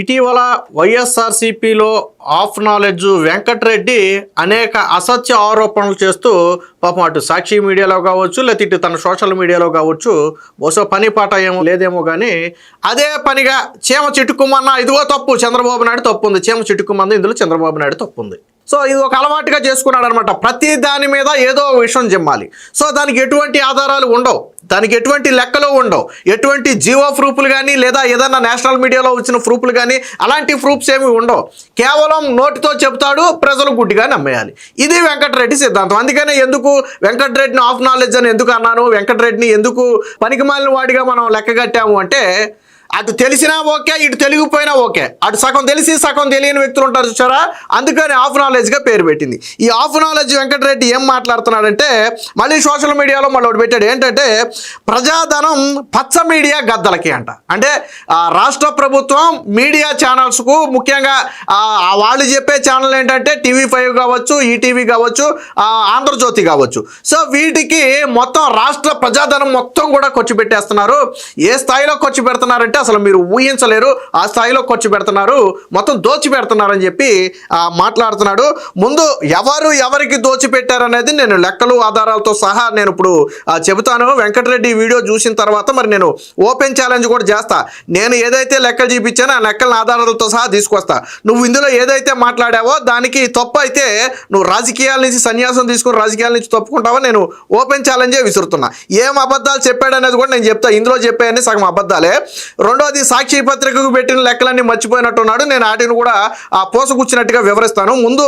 ఇటీవల వైఎస్ఆర్సీపీలో of knowledge Venkatareddy అనేక అసత్య ఆరోపణలు చేస్తూ పాపం అటు సాక్షి మీడియాలో కావచ్చు లేకపోతే ఇటు తన సోషల్ మీడియాలో కావచ్చు బహుశా పని పాట ఏమో లేదేమో కానీ అదే పనిగా చీమ చిట్టుకుమన్న ఇదిగో తప్పు చంద్రబాబు నాయుడు తప్పు ఉంది. చీమ చిట్టుకుమంది ఇందులో చంద్రబాబు నాయుడు తప్పు ఉంది. సో ఇది ఒక అలవాటుగా చేసుకున్నాడు అనమాట ప్రతి దాని మీద ఏదో ఒక విషయం జిమ్మాలి సో దానికి ఎటువంటి ఆధారాలు ఉండవు. దానికి ఎటువంటి లెక్కలు ఉండవు. ఎటువంటి జీవో ప్రూఫ్లు కానీ లేదా ఏదన్నా నేషనల్ మీడియాలో వచ్చిన ప్రూఫ్లు కానీ అలాంటి ప్రూఫ్స్ ఏమి ఉండవు. కేవలం నోటితో చెప్తాడు ప్రజలు గుడ్డిగా నమ్మేయాలి. ఇది వెంకటరెడ్డి సిద్ధాంతం. అందుకనే ఎందుకు వెంకటరెడ్డిని ఆఫ్ నాలెడ్జ్ అని ఎందుకు అన్నాను? వెంకటరెడ్డిని ఎందుకు పనికిమాలిన వాడిగా మనం లెక్క కట్టాము అంటే అటు తెలిసినా ఓకే ఇటు తెలిగిపోయినా ఓకే. అటు సగం తెలిసి సగం తెలియని వ్యక్తులు ఉంటారు చూసారా అందుకని ఆఫ్ నాలెడ్జ్గా పేరు పెట్టింది. ఈ ఆఫ్ నాలెడ్జ్ వెంకటరెడ్డి ఏం మాట్లాడుతున్నాడంటే మళ్ళీ సోషల్ మీడియాలో మళ్ళీ ఒకటి పెట్టాడు. ఏంటంటే ప్రజాధనం పచ్చ మీడియా గద్దలకి అంట. అంటే రాష్ట్ర ప్రభుత్వం మీడియా ఛానల్స్కు ముఖ్యంగా ఆ, వాళ్ళు చెప్పే ఛానల్ ఏంటంటే టీవీ ఫైవ్ కావచ్చు ఈటీవీ కావచ్చు ఆంధ్రజ్యోతి కావచ్చు. సో వీటికి మొత్తం రాష్ట్ర ప్రజాధనం మొత్తం కూడా ఖర్చు పెట్టేస్తున్నారు. ఏ స్థాయిలో ఖర్చు పెడుతున్నారంటే అసలు మీరు ఊహించలేరు. ఆ స్థాయిలో ఖర్చు పెడుతున్నారు. మొత్తం దోచి పెడుతున్నారని చెప్పి మాట్లాడుతున్నాడు. ముందు ఎవరు ఎవరికి దోచిపెట్టారనేది నేను లెక్కలు ఆధారాలతో సహా నేను ఇప్పుడు చెబుతాను. వెంకటరెడ్డి వీడియో చూసిన తర్వాత మరి నేను ఓపెన్ ఛాలెంజ్ కూడా చేస్తా. నేను ఏదైతే లెక్కలు చూపించానో ఆ లెక్కల ఆధారాలతో సహా తీసుకొస్తా. నువ్వు ఇందులో ఏదైతే మాట్లాడావో దానికి తప్పు అయితే నువ్వు రాజకీయాల నుంచి సన్యాసం తీసుకుని రాజకీయాల నుంచి తప్పుకుంటావో నేను ఓపెన్ ఛాలెంజే విసురుతున్నా. ఏం అబద్ధాలు చెప్పాడనేది కూడా నేను చెప్తా. ఇందులో చెప్పాయని సగం అబద్ధాలే. రెండోది సాక్షి పత్రికకు పెట్టిన లెక్కలన్నీ మర్చిపోయినట్టున్నాడు. నేను వాటిని కూడా ఆ పోసగుచ్చినట్టుగా వివరిస్తాను. ముందు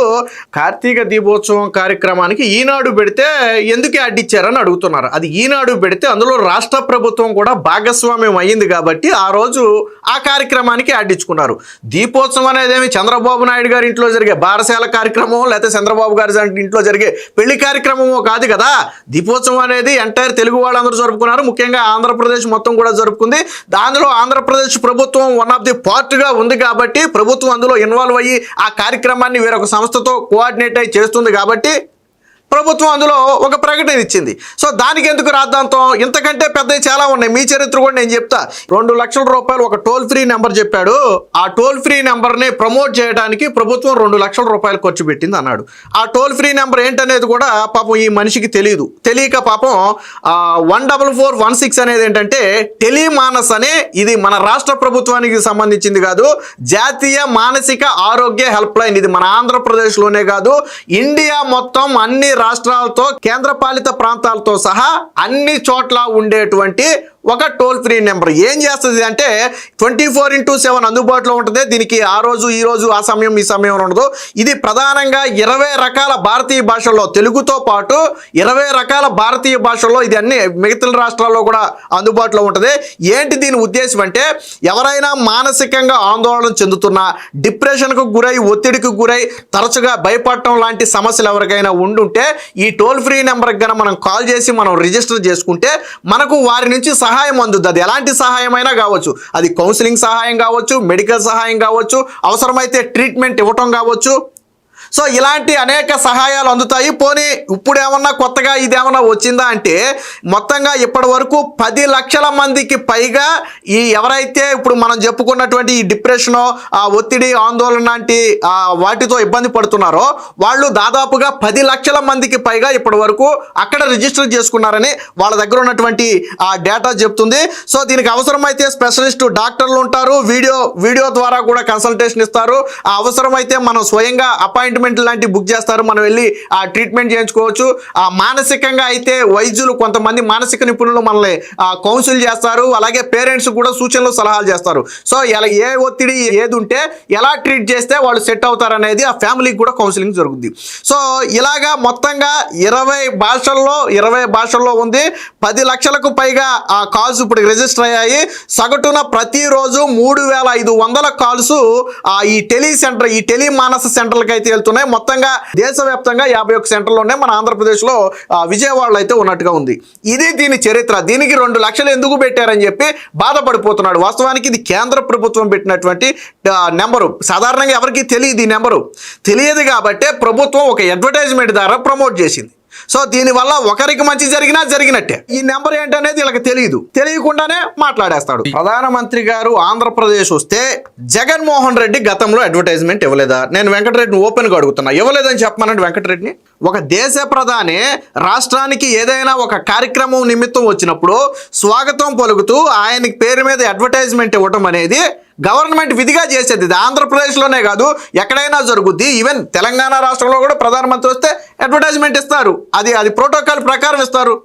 కార్తీక దీపోత్సవం కార్యక్రమానికి ఈనాడు పెడితే ఎందుకు అడ్డిచ్చారని అడుగుతున్నారు. అది ఈనాడు పెడితే అందులో రాష్ట్ర ప్రభుత్వం కూడా భాగస్వామ్యం అయ్యింది కాబట్టి ఆ రోజు ఆ కార్యక్రమానికి అడ్డించుకున్నారు దీపోత్సవం అనేది ఏమి చంద్రబాబు నాయుడు గారి ఇంట్లో జరిగే బారశాల కార్యక్రమం లేకపోతే చంద్రబాబు గారి ఇంట్లో జరిగే పెళ్ళి కార్యక్రమమో కాదు కదా. దీపోత్సవం అనేది ఎంటైర్ తెలుగు వాళ్ళందరూ జరుపుకున్నారు. ముఖ్యంగా ఆంధ్రప్రదేశ్ మొత్తం కూడా జరుపుకుంది. దానిలో ఆంధ్రప్రదేశ్ ప్రభుత్వం వన్ ఆఫ్ ది పార్ట్గా ఉంది కాబట్టి ప్రభుత్వం అందులో ఇన్వాల్వ్ అయ్యి ఆ కార్యక్రమాన్ని వేరొక సంస్థతో కోఆర్డినేట్ అయ్యి చేస్తుంది కాబట్టి ప్రభుత్వం అందులో ఒక ప్రకటన ఇచ్చింది. సో దానికి ఎందుకు రాద్దాంతం? ఇంతకంటే పెద్దవి చాలా ఉన్నాయి. మీ చరిత్ర కూడా నేను చెప్తా. రెండు లక్షల రూపాయలు ఒక టోల్ ఫ్రీ నెంబర్ చెప్పాడు. ఆ టోల్ ఫ్రీ నెంబర్ని ప్రమోట్ చేయడానికి ప్రభుత్వం రెండు లక్షల రూపాయలు ఖర్చు పెట్టింది అన్నాడు. ఆ టోల్ ఫ్రీ నెంబర్ ఏంటనేది కూడా పాపం ఈ మనిషికి తెలియదు తెలియక పాపం one double four one six అనేది ఏంటంటే టెలిమానస్ అనే ఇది మన రాష్ట్ర ప్రభుత్వానికి సంబంధించింది కాదు. జాతీయ మానసిక ఆరోగ్య హెల్ప్ లైన్ ఇది మన ఆంధ్రప్రదేశ్లోనే కాదు. ఇండియా మొత్తం అన్ని రాష్ట్రాలతో కేంద్రపాలిత ప్రాంతాలతో సహా అన్ని చోట్ల ఉండేటువంటి ఒక టోల్ ఫ్రీ నెంబర్ ఏం చేస్తుంది అంటే ట్వంటీ ఫోర్ ఇంటూ సెవెన్ అందుబాటులో ఉంటుంది. దీనికి ఆ రోజు ఈ రోజు ఆ సమయం ఈ సమయం ఉండదు. ఇది ప్రధానంగా ఇరవై రకాల భారతీయ భాషల్లో తెలుగుతో పాటు ఇరవై రకాల భారతీయ భాషల్లో ఇది అన్ని మిగతా రాష్ట్రాల్లో కూడా అందుబాటులో ఉంటుంది. ఏంటి దీని ఉద్దేశం అంటే ఎవరైనా మానసికంగా ఆందోళన చెందుతున్నా డిప్రెషన్కు గురై ఒత్తిడికి గురై తరచుగా భయపడటం లాంటి సమస్యలు ఎవరికైనా ఉండుంటే ఈ టోల్ ఫ్రీ నెంబర్కి కనుక మనం కాల్ చేసి మనం రిజిస్టర్ చేసుకుంటే మనకు వారి నుంచి సహాయం అందుద్ది. అది ఎలాంటి సహాయమైనా కావచ్చు. అది కౌన్సిలింగ్ సహాయం కావచ్చు మెడికల్ సహాయం కావచ్చు అవసరమైతే ట్రీట్మెంట్ ఇవ్వటం కావచ్చు. సో ఇలాంటి అనేక సహాయాలు అందుతాయి. పోనీ ఇప్పుడు ఏమన్నా కొత్తగా ఇది ఏమన్నా వచ్చిందా అంటే మొత్తంగా ఇప్పటి వరకు పది లక్షల మందికి పైగా ఈ ఎవరైతే ఇప్పుడు మనం చెప్పుకున్నటువంటి ఈ డిప్రెషన్ ఆ ఒత్తిడి ఆందోళన లాంటి వాటితో ఇబ్బంది పడుతున్నారో వాళ్ళు దాదాపుగా పది లక్షల మందికి పైగా ఇప్పటి వరకు అక్కడ రిజిస్టర్ చేసుకున్నారని వాళ్ళ దగ్గర ఉన్నటువంటి ఆ డేటా చెప్తుంది. సో దీనికి అవసరమైతే స్పెషలిస్ట్ డాక్టర్లు ఉంటారు. వీడియో వీడియో ద్వారా కూడా కన్సల్టేషన్ ఇస్తారు. ఆ అవసరమైతే మనం స్వయంగా అపాయింట్మెంట్ లాంటివి బుక్ చేస్తారు. మనం వెళ్ళి ఆ ట్రీట్మెంట్ చేయించుకోవచ్చు. ఆ మానసికంగా అయితే వైద్యులు కొంతమంది మానసిక నిపుణులు మనల్ని కౌన్సిల్ చేస్తారు. అలాగే పేరెంట్స్ కూడా సూచనలు సలహాలు చేస్తారు. సో ఎలా ఏ ఒత్తిడి ఏది ఉంటే ఎలా ట్రీట్ చేస్తే వాళ్ళు సెట్ అవుతారు అనేది ఆ ఫ్యామిలీకి కూడా కౌన్సిలింగ్ జరుగుద్ది. సో ఇలాగా మొత్తంగా ఇరవై భాషల్లో ఇరవై భాషల్లో ఉంది. పది లక్షలకు పైగా ఆ కాల్స్ ఇప్పుడు రిజిస్టర్ అయ్యాయి. సగటున ప్రతిరోజు మూడు వేల ఐదు వందల కాల్స్ ఈ టెలి సెంటర్ ఈ టెలి మానస సెంటర్లకు అయితే జరుగుతున్నాయి. మొత్తంగా దేశవ్యాప్తంగా యాభై ఒక్క సెంటర్లు ఉన్నాయి. మన ఆంధ్రప్రదేశ్లో విజయవాడలో అయితే ఉన్నట్టుగా ఉంది. ఇది దీని చరిత్ర. దీనికి రెండు లక్షలు ఎందుకు పెట్టారని చెప్పి బాధపడిపోతున్నాడు. వాస్తవానికి ఇది కేంద్ర ప్రభుత్వం పెట్టినటువంటి నెంబరు. సాధారణంగా ఎవరికి తెలియదు ఈ నెంబరు. తెలియదు కాబట్టే ప్రభుత్వం ఒక అడ్వర్టైజ్మెంట్ ద్వారా ప్రమోట్ చేసింది. సో దీనివల్ల ఒకరికి మంచి జరిగినా జరిగినట్టే. ఈ నెంబర్ ఏంటనేది వీళ్ళకి తెలియదు తెలియకుండానే మాట్లాడేస్తాడు. ప్రధానమంత్రి గారు ఆంధ్రప్రదేశ్ వస్తే జగన్మోహన్ రెడ్డి గతంలో అడ్వర్టైజ్మెంట్ ఇవ్వలేదా? నేను వెంకటరెడ్డిని ఓపెన్గా అడుగుతున్నా. ఇవ్వలేదని చెప్పమనండి వెంకటరెడ్డిని. ఒక దేశ ప్రధాని రాష్ట్రానికి ఏదైనా ఒక కార్యక్రమం నిమిత్తం వచ్చినప్పుడు స్వాగతం పలుకుతూ ఆయనకి పేరు మీద అడ్వర్టైజ్మెంట్ ఇవ్వటం అనేది గవర్నమెంట్ విధిగా చేసేది ఇది. ఆంధ్రప్రదేశ్లోనే కాదు ఎక్కడైనా జరుగుద్ది. ఈవెన్ తెలంగాణ రాష్ట్రంలో కూడా ప్రధానమంత్రి వస్తే అడ్వర్టైజ్మెంట్ ఇస్తారు. అది అది ప్రోటోకాల్ ప్రకారం ఇస్తారు.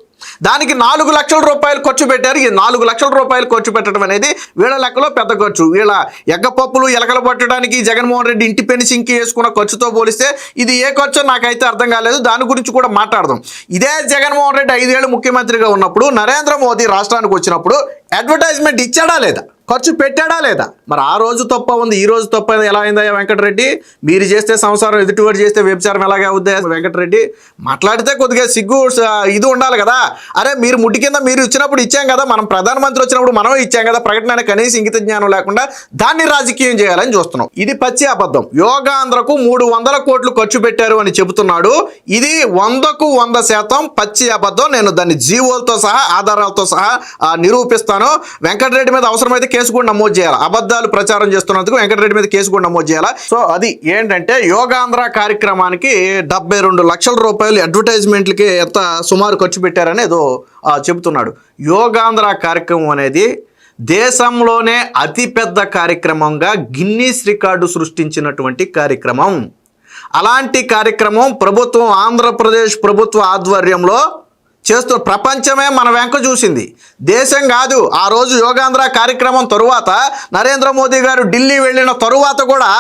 దానికి నాలుగు లక్షల రూపాయలు ఖర్చు పెట్టారు. ఈ నాలుగు లక్షల రూపాయలు ఖర్చు పెట్టడం అనేది వీళ్ళ లెక్కలో పెద్ద ఖర్చు. వీళ్ళ ఎగ్గపప్పులు ఎలకలు పట్టడానికి జగన్మోహన్ రెడ్డి ఇంటి పెన్షన్కి వేసుకున్న ఖర్చుతో పోలిస్తే ఇది ఏ ఖర్చు నాకైతే అర్థం కాలేదు. దాని గురించి కూడా మాట్లాడదాం. ఇదే జగన్మోహన్ రెడ్డి ఐదేళ్ళు ముఖ్యమంత్రిగా ఉన్నప్పుడు నరేంద్ర మోదీ రాష్ట్రానికి వచ్చినప్పుడు అడ్వర్టైజ్మెంట్ ఇచ్చాడా లేదా? ఖర్చు పెట్టాడా లేదా? మరి ఆ రోజు తప్ప ఉంది ఈ రోజు తప్ప ఎలా అయిందయ్యా వెంకటరెడ్డి? మీరు చేస్తే సంసారం ఎదుటివాడు చేస్తే వ్యభిచారం ఎలాగే అవుద్దా వెంకటరెడ్డి? మాట్లాడితే కొద్దిగా సిగ్గు ఇది ఉండాలి కదా? అరే మీరు ముట్టి కింద మీరు ఇచ్చినప్పుడు ఇచ్చాం కదా మనం ప్రధానమంత్రి వచ్చినప్పుడు మనం ఇచ్చాం కదా ప్రకటన కనీసం ఇంగిత జ్ఞానం లేకుండా దాన్ని రాజకీయం చేయాలని చూస్తున్నాం. ఇది పచ్చి అబద్ధం. యోగాంధ్రకు మూడు వందల కోట్లు ఖర్చు పెట్టారు అని చెబుతున్నాడు. ఇది వందకు వంద శాతం పచ్చి అబద్ధం. నేను దాన్ని జీవోలతో సహా ఆధారాలతో సహా నిరూపిస్తాను. వెంకటరెడ్డి మీద అవసరమైతే కేసు కూడా నమోదు చేయాలి? అబద్ధాలు ప్రచారం చేస్తున్నందుకు వెంకటరెడ్డి మీద కేసు కూడా నమోదు చేయాలి? సో అది ఏంటంటే యోగాంధ్ర కార్యక్రమానికి డెబ్బై రెండు లక్షల రూపాయలు అడ్వర్టైజ్మెంట్లకి ఎంత సుమారు ఖర్చు పెట్టారని ఏదో చెబుతున్నాడు. యోగాంధ్ర కార్యక్రమం అనేది దేశంలోనే అతిపెద్ద కార్యక్రమంగా గిన్నీస్ రికార్డు సృష్టించినటువంటి కార్యక్రమం. అలాంటి కార్యక్రమం ప్రభుత్వం ఆంధ్రప్రదేశ్ ప్రభుత్వ ఆధ్వర్యంలో చేస్తూ ప్రపంచమే మన వెంక చూసింది. దేశం కాదు ఆ రోజు యోగాంధ్ర కార్యక్రమం తరువాత నరేంద్ర మోదీ గారు ఢిల్లీ వెళ్ళిన తరువాత కూడా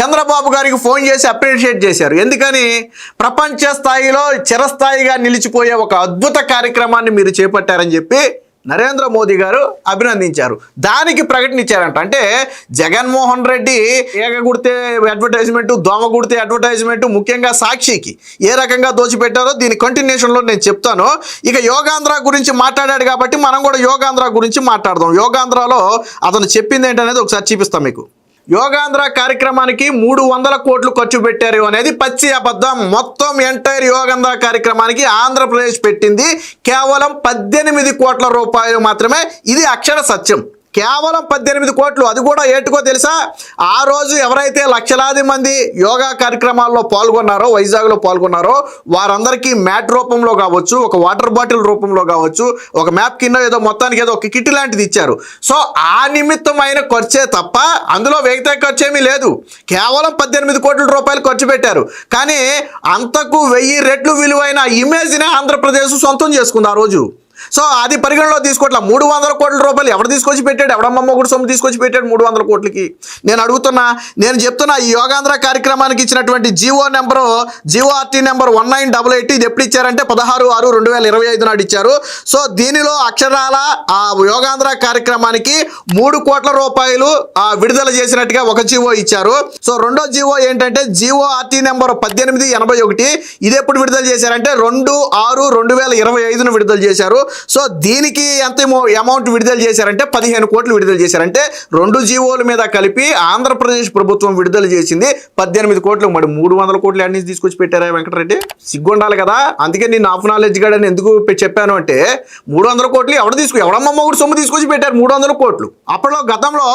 చంద్రబాబు గారికి ఫోన్ చేసి అప్రిషియేట్ చేశారు. ఎందుకని? ప్రపంచ స్థాయిలో చిరస్థాయిగా నిలిచిపోయే ఒక అద్భుత కార్యక్రమాన్ని మీరు చేపట్టారని చెప్పి నరేంద్ర మోదీ గారు అభినందించారు. దానికి ప్రకటన ఇచ్చారంట అంటే జగన్మోహన్ రెడ్డి ఏక గుడితే అడ్వర్టైజ్మెంట్ దోమ గుడితే అడ్వర్టైజ్మెంట్ ముఖ్యంగా సాక్షికి ఏ రకంగా దోచిపెట్టారో దీని కంటిన్యూషన్లో నేను చెప్తాను. ఇక యోగాంధ్ర గురించి మాట్లాడాడు కాబట్టి మనం కూడా యోగాంధ్ర గురించి మాట్లాడదాం. యోగాంధ్రలో అతను చెప్పింది ఏంటనేది ఒకసారి చూపిస్తాం మీకు. యోగాంధ్ర కార్యక్రమానికి మూడు వందల కోట్లు ఖర్చు పెట్టారు అనేది పచ్చి అబద్ధం. మొత్తం ఎంటైర్ యోగాంధ్ర కార్యక్రమానికి ఆంధ్రప్రదేశ్ పెట్టింది కేవలం పద్దెనిమిది కోట్ల రూపాయలు మాత్రమే. ఇది అక్షర సత్యం. కేవలం పద్దెనిమిది కోట్లు అది కూడా ఏటుకో తెలుసా? ఆ రోజు ఎవరైతే లక్షలాది మంది యోగా కార్యక్రమాల్లో పాల్గొన్నారో వైజాగ్లో పాల్గొన్నారో వారందరికీ మ్యాట్ రూపంలో కావచ్చు ఒక వాటర్ బాటిల్ రూపంలో కావచ్చు ఒక మ్యాప్ కింద ఏదో మొత్తానికి ఏదో ఒక కిట్ లాంటిది ఇచ్చారు. సో ఆ నిమిత్తమైన ఖర్చే తప్ప అందులో వ్యక్తి ఖర్చు ఏమీ లేదు. కేవలం పద్దెనిమిది కోట్ల రూపాయలు ఖర్చు పెట్టారు. కానీ అంతకు వెయ్యి రెట్లు విలువైన ఇమేజ్నే ఆంధ్రప్రదేశ్ సొంతం చేసుకుంది ఆ రోజు. సో అది పరిగణలో తీసుకోవట్లా. మూడు వందల కోట్ల రూపాయలు ఎవరు తీసుకొచ్చి పెట్టాడు? ఎవడమ్మమ్మ కూడా సొమ్ము తీసుకొచ్చి పెట్టాడు మూడు వందల కోట్లకి? నేను అడుగుతున్నా నేను చెప్తున్నా ఈ యోగాంధ్ర కార్యక్రమానికి ఇచ్చినటువంటి GO number GO RT number one nine double eight ఇది ఎప్పుడు ఇచ్చారంటే పదహారు ఆరు రెండు వేల ఇరవై ఐదు నాడు ఇచ్చారు. సో దీనిలో అక్షరాల ఆ యోగాంధ్ర కార్యక్రమానికి మూడు కోట్ల రూపాయలు విడుదల చేసినట్టుగా ఒక జివో ఇచ్చారు. సో రెండో జివో ఏంటంటే జివో ఆర్టీ నెంబర్ పద్దెనిమిది ఎనభై ఒకటి. ఇది ఎప్పుడు విడుదల చేశారంటే రెండు ఆరు రెండు వేల ఇరవై ఐదును విడుదల చేశారు. సో దీనికి ఎంత అమౌంట్ విడుదల చేశారంటే పదిహేను కోట్లు విడుదల చేశారంటే రెండు జీవోల మీద కలిపి ఆంధ్రప్రదేశ్ ప్రభుత్వం విడుదల చేసింది పద్దెనిమిది కోట్లు. మరి మూడు వందల కోట్లు అన్ని తీసుకొచ్చి పెట్టారా వెంకటరెడ్డి? సిగ్గుండాలి కదా. అందుకే నేను ఆఫ్ నాలెడ్జ్ గాడని ఎందుకు చెప్పాను అంటే మూడు వందల కోట్లు ఎవడ తీసుకు ఎవడమ్మ మొగుడు సొమ్ము తీసుకొచ్చి పెట్టారు మూడు వందల కోట్లు. అప్పట్లో గతంలో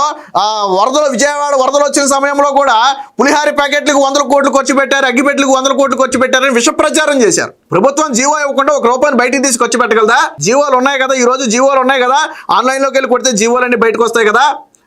వరదలు విజయవాడ వరదలు వచ్చిన సమయంలో కూడా పులిహారి ప్యాకెట్లకు వందల కోట్లు ఖర్చు పెట్టారు అగ్గిపెట్లకు వందల కోట్లు ఖర్చు పెట్టారని విష ప్రచారం చేశారు. ప్రభుత్వం జీవో ఇవ్వకుండా ఒక రూపాయిని బయటికి తీసుకొచ్చి పెట్టగలదా? జీవోలు ఉన్నాయి కదా ఈ రోజు జీవోలు ఉన్నాయి కదా ఆన్లైన్లోకి వెళ్ళి కొడితే జీవోలన్నీ బయటకు వస్తాయి కదా?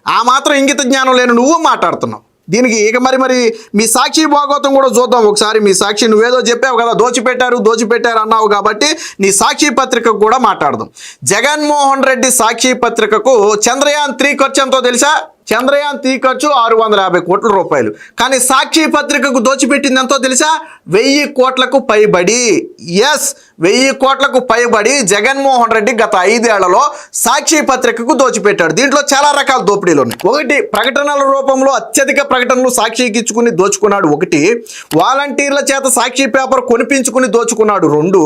ఆ మాత్రం ఇంగిత జ్ఞానం లేని నువ్వు మాట్లాడుతున్నావు. దీనికి ఇక మరి మరి మీ సాక్షి భాగవతం కూడా చూద్దాం ఒకసారి. మీ సాక్షి నువ్వేదో చెప్పావు కదా దోచిపెట్టారు దోచిపెట్టారు అన్నావు కాబట్టి నీ సాక్షి పత్రికకు కూడా మాట్లాడదాం. జగన్మోహన్ రెడ్డి సాక్షి పత్రికకు చంద్రయాన్ త్రీ ఖర్చు ఎంతో తెలుసా? చంద్రయాన్ తీ ఖర్చు ఆరు వందల యాభై కోట్ల రూపాయలు. కానీ సాక్షి పత్రికకు దోచిపెట్టింది ఎంతో తెలుసా? వెయ్యి కోట్లకు పైబడి. ఎస్ వెయ్యి కోట్లకు పైబడి జగన్మోహన్ రెడ్డి గత ఐదేళ్ళలో సాక్షి పత్రికకు దోచిపెట్టాడు. దీంట్లో చాలా రకాల దోపిడీలు ఉన్నాయి. ఒకటి ప్రకటనల రూపంలో అత్యధిక ప్రకటనలు సాక్షికి ఇచ్చుకుని దోచుకున్నాడు. ఒకటి వాలంటీర్ల చేత సాక్షి పేపర్ కొనిపించుకుని దోచుకున్నాడు. రెండు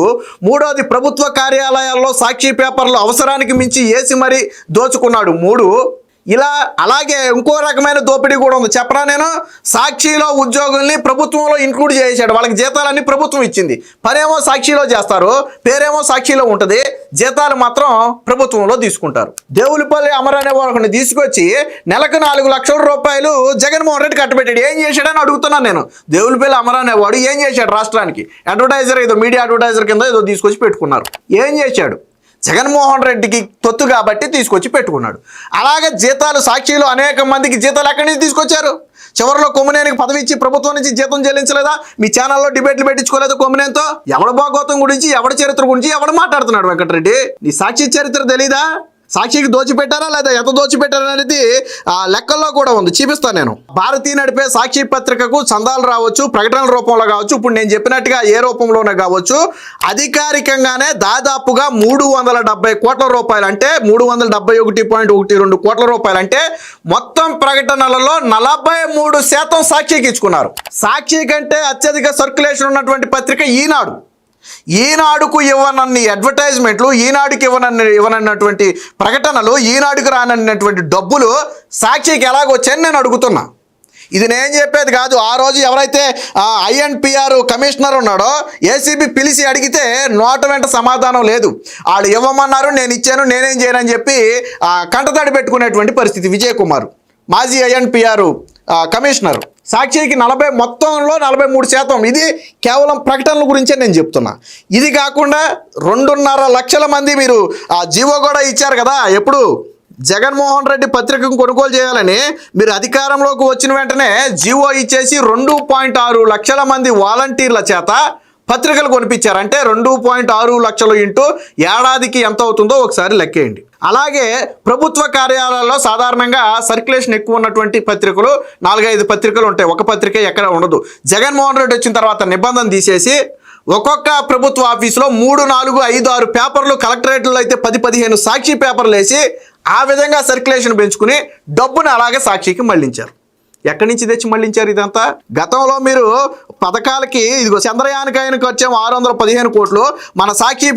మూడోది ప్రభుత్వ కార్యాలయాల్లో సాక్షి పేపర్లు అవసరానికి మించి ఏసి మరీ దోచుకున్నాడు. మూడు ఇలా అలాగే ఇంకో రకమైన దోపిడీ కూడా ఉంది. చెప్పరా నేను? సాక్షిలో ఉద్యోగుల్ని ప్రభుత్వంలో ఇంక్లూడ్ చేశాడు. వాళ్ళకి జీతాలన్నీ ప్రభుత్వం ఇచ్చింది. పనేమో సాక్షిలో చేస్తారు పేరేమో సాక్షిలో ఉంటుంది. జీతాలు మాత్రం ప్రభుత్వంలో తీసుకుంటారు. దేవులపల్లి అమర్ అనే వాళ్ళని తీసుకొచ్చి నెలకు నాలుగు లక్షల రూపాయలు జగన్మోహన్ రెడ్డి కట్టబెట్టాడు. ఏం చేశాడని అడుగుతున్నాను నేను. దేవులపల్లి అమర్ అనేవాడు ఏం చేశాడు రాష్ట్రానికి? అడ్వర్టైజర్ ఏదో మీడియా అడ్వర్టైజర్ కింద ఏదో తీసుకొచ్చి పెట్టుకున్నారు. ఏం చేశాడు? జగన్మోహన్ రెడ్డికి తొత్తు కాబట్టి తీసుకొచ్చి పెట్టుకున్నాడు. అలాగే జీతాలు సాక్షిలు అనేక మందికి జీతాలు ఎక్కడి నుంచి తీసుకొచ్చారు? చివరిలో కొమ్మినేనికి పదవి ఇచ్చి ప్రభుత్వం నుంచి జీతం చెల్లించలేదా? మీ ఛానల్లో డిబేట్లు పెట్టించుకోలేదు కొమ్మనేంతో? ఎవడ భాగవతం గురించి ఎవడ చరిత్ర గురించి ఎవడు మాట్లాడుతున్నాడు వెంకటరెడ్డి? నీ సాక్షి చరిత్ర తెలీదా? సాక్షికి దోచిపెట్టారా లేదా ఎంత దోచిపెట్టారా అనేది ఆ లెక్కల్లో కూడా ఉంది. చూపిస్తాను నేను. భారతీయ నడిపే సాక్షి పత్రికకు చందాలు రావచ్చు ప్రకటనల రూపంలో కావచ్చు ఇప్పుడు నేను చెప్పినట్టుగా ఏ రూపంలోనే కావచ్చు అధికారికంగానే దాదాపుగా మూడు వందల డెబ్బై కోట్ల రూపాయలు అంటే మూడు వందల డెబ్బై ఒకటి పాయింట్ ఒకటి రెండు కోట్ల రూపాయలు అంటే మొత్తం ప్రకటనలలో నలభై మూడు శాతం సాక్షికి ఇచ్చుకున్నారు. సాక్షి కంటే అత్యధిక సర్క్యులేషన్ ఉన్నటువంటి పత్రిక ఈనాడు. ఈనాడుకు ఇవ్వనన్ని అడ్వర్టైజ్మెంట్లు ఈనాడుకి ఇవ్వనన్ని ఇవ్వనన్నటువంటి ప్రకటనలు ఈనాడుకు రానన్నటువంటి డబ్బులు సాక్షికి ఎలాగొచ్చాయని నేను అడుగుతున్నా. ఇది నేను చెప్పేది కాదు. ఆ రోజు ఎవరైతే ఐఎన్పిఆర్ కమిషనర్ ఉన్నాడో ఏసీబీ పిలిచి అడిగితే నోట వెంట సమాధానం లేదు. వాళ్ళు ఇవ్వమన్నారు నేను ఇచ్చాను నేనేం చేయనని చెప్పి కంటతడి పెట్టుకునేటువంటి పరిస్థితి. విజయ్ కుమార్ మాజీ ఐఎన్పిఆర్ కమిషనర్. సాక్షికి నలభై మొత్తంలో నలభై మూడు శాతం. ఇది కేవలం ప్రకటనల గురించే నేను చెప్తున్నా. ఇది కాకుండా రెండున్నర లక్షల మంది మీరు ఆ జీవో కూడా ఇచ్చారు కదా. ఎప్పుడు? జగన్మోహన్ రెడ్డి పత్రికను కొనుగోలు చేయాలని మీరు అధికారంలోకి వచ్చిన వెంటనే జీవో ఇచ్చేసి రెండు పాయింట్ ఆరు లక్షల మంది వాలంటీర్ల చేత పత్రికలు కొనిపించారు. అంటే రెండు పాయింట్ ఆరు లక్షలు ఇంటూ ఏడాదికి ఎంత అవుతుందో ఒకసారి లెక్కేయండి. అలాగే ప్రభుత్వ కార్యాలయాల్లో సాధారణంగా సర్క్యులేషన్ ఎక్కువ ఉన్నటువంటి పత్రికలు నాలుగైదు పత్రికలు ఉంటాయి. ఒక పత్రిక ఎక్కడ ఉండదు. జగన్మోహన్ రెడ్డి వచ్చిన తర్వాత నిబంధన తీసేసి ఒక్కొక్క ప్రభుత్వ ఆఫీసులో మూడు నాలుగు ఐదు ఆరు పేపర్లు కలెక్టరేట్లో అయితే పది పదిహేను సాక్షి పేపర్లు వేసి ఆ విధంగా సర్క్యులేషన్ పెంచుకుని డబ్బును అలాగే సాక్షికి మళ్ళించారు. ఎక్కడి నుంచి తెచ్చి మళ్ళించారు ఇదంతా? గతంలో మీరు పథకాలకి ఇదిగో చంద్రయానికి ఆయన ఖర్చు ఆరు వందల పదిహేను కోట్లు. మన సాక్షి